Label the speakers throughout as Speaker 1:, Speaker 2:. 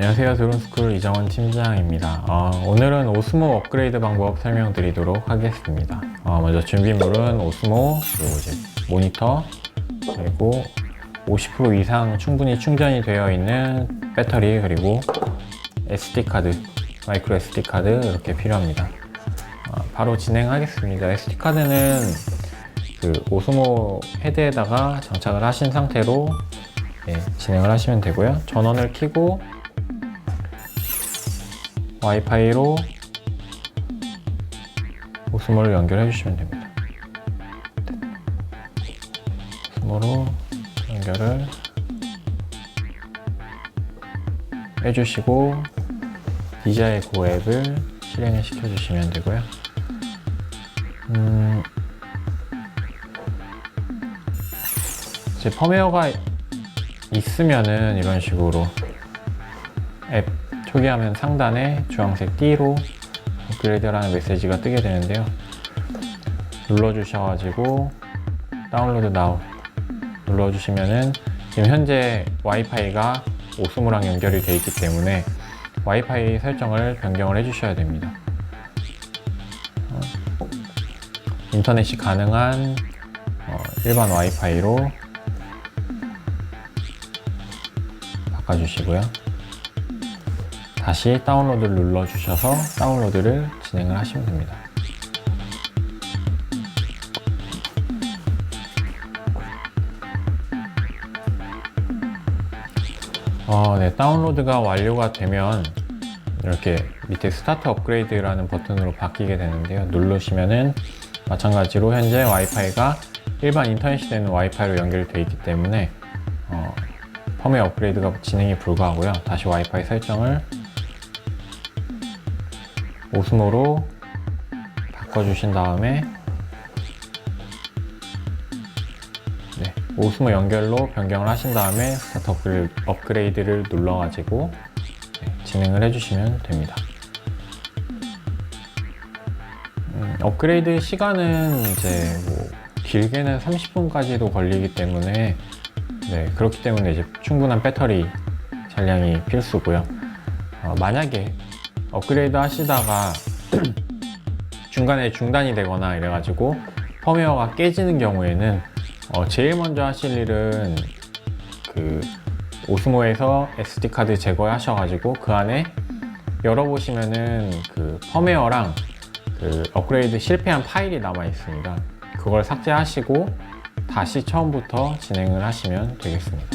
Speaker 1: 안녕하세요. 드론스쿨 이정원 팀장입니다. 어, 오늘은 오스모 업그레이드 방법 설명드리도록 하겠습니다. 어, 먼저 준비물은 오스모, 그리고 이제 모니터, 그리고 50% 이상 충분히 충전이 되어 있는 배터리, 그리고 SD카드, 마이크로 SD카드 이렇게 필요합니다. 어, 바로 진행하겠습니다. SD카드는 그 오스모 헤드에다가 장착을 하신 상태로 예, 진행을 하시면 되고요. 전원을 켜고 와이파이로 오스모를 연결해 주시면 됩니다. 오스모로 연결을 해주시고 DJI 고 앱을 실행을 시켜주시면 되고요. 음, 이제 펌웨어가 있으면은 이런 식으로 앱 초기화면 상단에 주황색 D로 업그레이드라는 메시지가 뜨게 되는데요. 눌러주셔가지고 다운로드 나우 눌러주시면은 지금 현재 와이파이가 오스모랑 연결이 되어 있기 때문에 와이파이 설정을 변경을 해주셔야 됩니다. 어, 인터넷이 가능한 어, 일반 와이파이로 바꿔주시고요. 다시 다운로드를 눌러주셔서 다운로드를 진행을 하시면 됩니다. 어, 네, 다운로드가 완료가 되면 이렇게 밑에 스타트 업그레이드라는 버튼으로 바뀌게 되는데요. 누르시면은 마찬가지로 현재 와이파이가 일반 인터넷이 되는 와이파이로 연결되어 있기 때문에 어, 펌웨어 업그레이드가 진행이 불가하고요. 다시 와이파이 설정을 오스모로 바꿔주신 다음에 네, 오스모 연결로 변경을 하신 다음에 스타트 업그레이드, 업그레이드를 눌러가지고 네, 진행을 해주시면 됩니다. 음, 업그레이드 시간은 이제 뭐 길게는 30분까지도 걸리기 때문에 네, 그렇기 때문에 이제 충분한 배터리 잔량이 필수고요. 어, 만약에 업그레이드 하시다가 중간에 중단이 되거나 이래가지고 펌웨어가 깨지는 경우에는 어, 제일 먼저 하실 일은 그 오스모에서 SD 카드 제거하셔가지고 그 안에 열어보시면은 그 펌웨어랑 그 업그레이드 실패한 파일이 남아 있습니다. 그걸 삭제하시고 다시 처음부터 진행을 하시면 되겠습니다.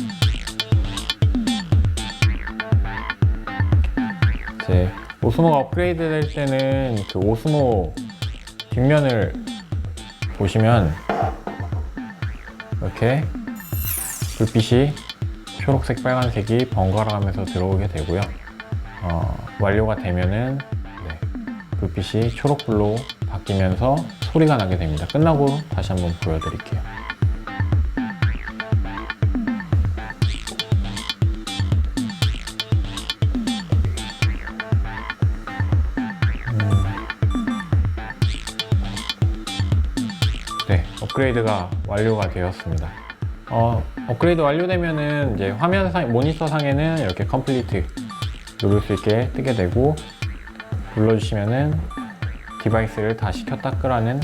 Speaker 1: 이제 오스모가 업그레이드 될 때는 그 오스모 뒷면을 보시면 이렇게 불빛이 초록색, 빨간색이 번갈아 가면서 들어오게 되고요. 어, 완료가 되면은 네, 불빛이 초록불로 바뀌면서 소리가 나게 됩니다. 끝나고 다시 한번 보여드릴게요. 업그레이드가 완료가 되었습니다. 어, 업그레이드 완료되면은 이제 화면 상, 모니터 상에는 이렇게 컴플리트 누를 수 있게 뜨게 되고 눌러주시면은 디바이스를 다시 켰다 끄라는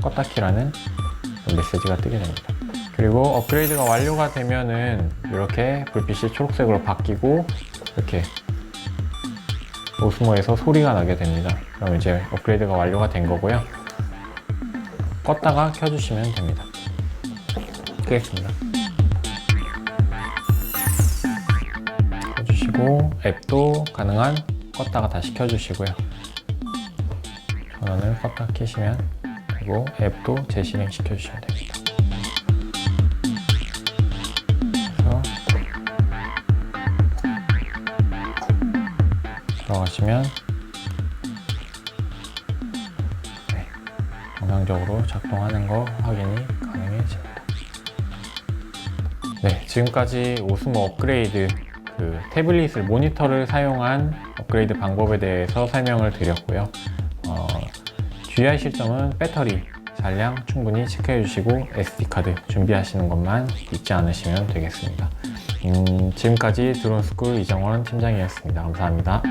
Speaker 1: 껐다 키라는 메시지가 뜨게 됩니다. 그리고 업그레이드가 완료가 되면은 이렇게 불빛이 초록색으로 바뀌고 이렇게 오스모에서 소리가 나게 됩니다. 그럼 이제 업그레이드가 완료가 된 거고요. 껐다가 켜주시면 됩니다. 끄겠습니다. 켜주시고 앱도 가능한 껐다가 다시 켜주시고요. 전원을 껐다 켜시면 그리고 앱도 재실행 시켜주시면 됩니다. 들어가시면 정상적으로 작동하는 거 확인이 가능해집니다. 네, 지금까지 오스모 업그레이드 그 태블릿을 모니터를 사용한 업그레이드 방법에 대해서 설명을 드렸고요. 어, 주의하실 점은 배터리 잔량 충분히 체크해 주시고 SD 카드 준비하시는 것만 잊지 않으시면 되겠습니다. 음, 지금까지 드론스쿨 이정원 팀장이었습니다. 감사합니다.